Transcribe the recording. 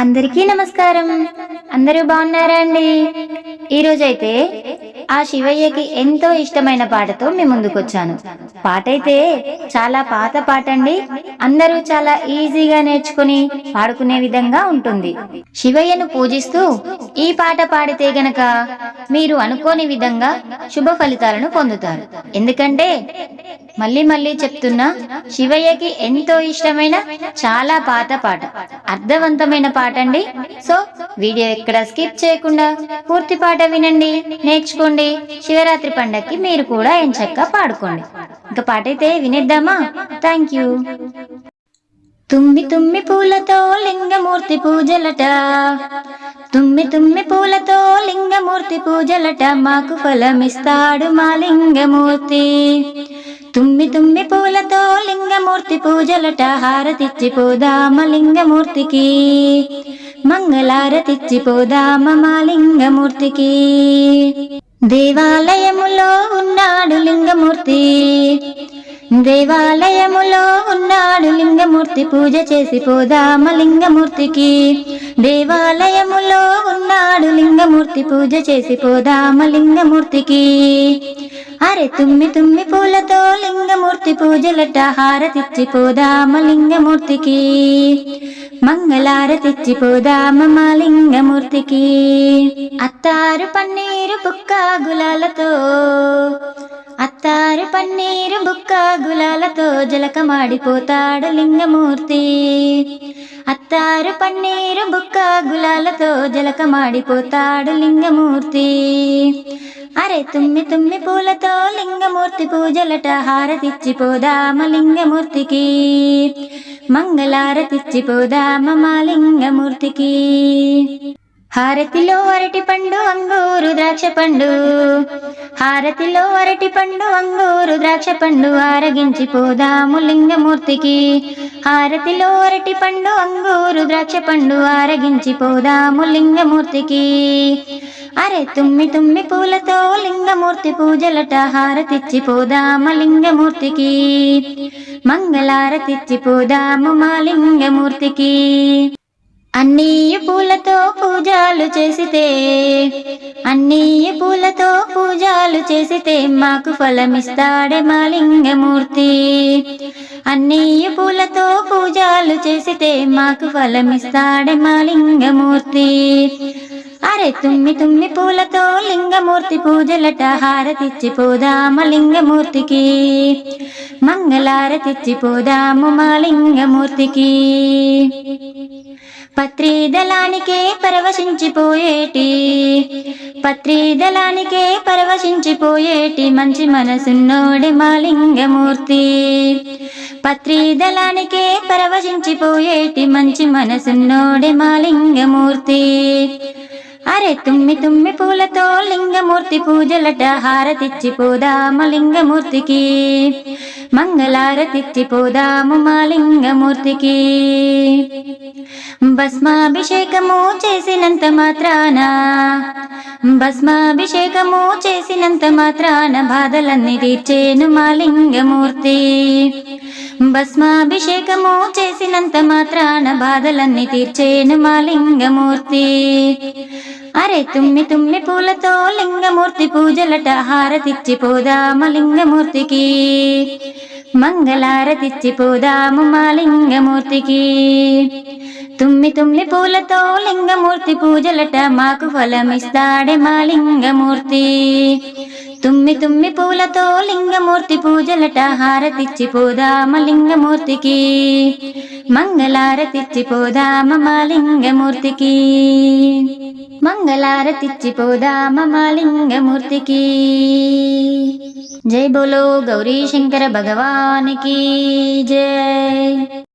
అందరికీ నమస్కారం. అందరూ బాగున్నారా అండి ఈరోజైతే ఆ శివయ్యకి ఎంతో ఇష్టమైన పాటతో మీ ముందుకొచ్చాను. పాట అయితే చాలా పాత పాట అండి అందరూ చాలా ఈజీగా నేర్చుకుని పాడుకునే విధంగా ఉంటుంది. శివయ్యను పూజిస్తూ ఈ పాట పాడితే గనక మీరు అనుకోని విధంగా శుభ ఫలితాలను పొందుతారు. ఎందుకంటే మళ్ళీ మళ్ళీ చెప్తున్నా శివయ్యకి ఎంతో ఇష్టమైన చాలా పాత పాట అర్థవంతమైన పాట అండి. సో వీడియో ఎక్కడ స్కిప్ చేయకుండా పూర్తి పాట వినండి. నేర్చుకోండి. శివరాత్రి పండక్కి మీరు కూడా ఎంచక్క పాడుకోండి. ఇంకా పాట అయితే వినేద్దామా? Thank you. తుమ్మి తుమ్మి పూలతో లింగమూర్తి పూజలట. తుమ్మి తుమ్మి పూలతో లింగమూర్తి పూజలట మాకు ఫలమిస్తాడు మా లింగమూర్తి. తుమ్మి తుమ్మి పూలతో లింగమూర్తి పూజలట హారతిచ్చిపోదామ లింగమూర్తికి. మంగళారతిచ్చిపోదామ మా లింగమూర్తికి. దేవాలయములో ఉన్నాడు లింగమూర్తి. దేవాలయములో ఉన్నాడు లింగమూర్తి. పూజ చేసి పోదామ లింగమూర్తికి. దేవాలయములో ఉన్నాడు లింగమూర్తి. పూజ చేసి పోదామ లింగమూర్తికి. అరే తుమ్మి తుమ్మి పూలతో లింగమూర్తి పూజలట హారతిచ్చి పోదామ లింగమూర్తికి. మంగళారతిచ్చి పోదామ మా లింగమూర్తికి. అత్తారు పన్నీరు పుక్క గులాలతో తారు పన్నీరు బుక్క గులాలతో జలకమాడిపోతాడు లింగమూర్తి. అత్తారు పన్నీరు బుక్క గులాలతో జలకమాడిపోతాడు లింగమూర్తి. అరే తుమ్మి తుమ్మి పూలతో లింగమూర్తి పూజలట హారతిచ్చిపోదామ లింగమూర్తికి. మంగళారతిచ్చిపోదామ మా లింగమూర్తికి. హారతిలో అరటి పండు అంగూరు ద్రాక్ష పండు. హారతిలో అరటి పండు అంగూరు ద్రాక్ష పండు ఆరగించి పోదాము లింగమూర్తికి. హారతిలో అరటి పండు అంగూరు ద్రాక్ష పండు ఆరగించి పోదాము లింగమూర్తికి. అరే తుమ్మి తుమ్మి పూలతో లింగమూర్తి పూజలట హారతిచ్చి పోదామ లింగమూర్తికి. మంగళారతిచ్చి పోదాము మా లింగమూర్తికి. అన్నీయ పూలతో పూజలు చేసితే అన్నీయ పూలతో పూజలు చేసితే మాకు ఫలమిస్తాడే మా లింగమూర్తి అన్నీయ పూలతో పూజలు చేసితే మాకు ఫలమిస్తాడే మా లింగమూర్తి అరే తుమ్మి తుమ్మి పూలతో లింగమూర్తి పూజలట హారతిచ్చి పోదామ లింగమూర్తికి. మంగళారతిచ్చి పోదాము మా లింగమూర్తికి పత్రిదళానికే పరవశించిపోయేటి. పత్రిదళానికే పరవశించిపోయేటి మంచి మనసున్నోడి మాలింగమూర్తి. లింగమూర్తి పరవశించిపోయేటి మంచి మనసున్నోడి మాలింగమూర్తి. అరే తుమ్మి తుమ్మి పూలతో లింగమూర్తి పూజలట హారతిచ్చి పోదామ లింగమూర్తికి. మంగళారతిచ్చి పోదాము మా లింగమూర్తికి. భస్మాభిషేకము చేసినంత మాత్రాన భస్మాభిషేకము చేసినంత మాత్రాన బాధలన్నీ తీర్చేను మా లింగమూర్తి. భస్మాభిషేకము చేసినంత మాత్రాన బాధలన్నీ తీర్చేను మా లింగమూర్తి. అరే తుమ్మి తుమ్మి పూలతో లింగమూర్తి పూజలట హారతిచ్చి పోదాము లింగమూర్తికి. మంగళారతిచ్చి పోదాము మా లింగమూర్తికి. తుమ్మి తుమ్మి పూలతో లింగమూర్తి పూజలట మాకు ఫలమిస్తాడే మా లింగమూర్తి. తుమ్మి తుమ్మి పూలతో లింగమూర్తి పూజలట హారతిచ్చి పోదామ లింగమూర్తికి. మంగళారతిచ్చి పోదామ మా లింగమూర్తికి. మంగళారతిచ్చి పోదామ మా లింగమూర్తికి. జై బోలో గౌరీ శంకర భగవానికి జై.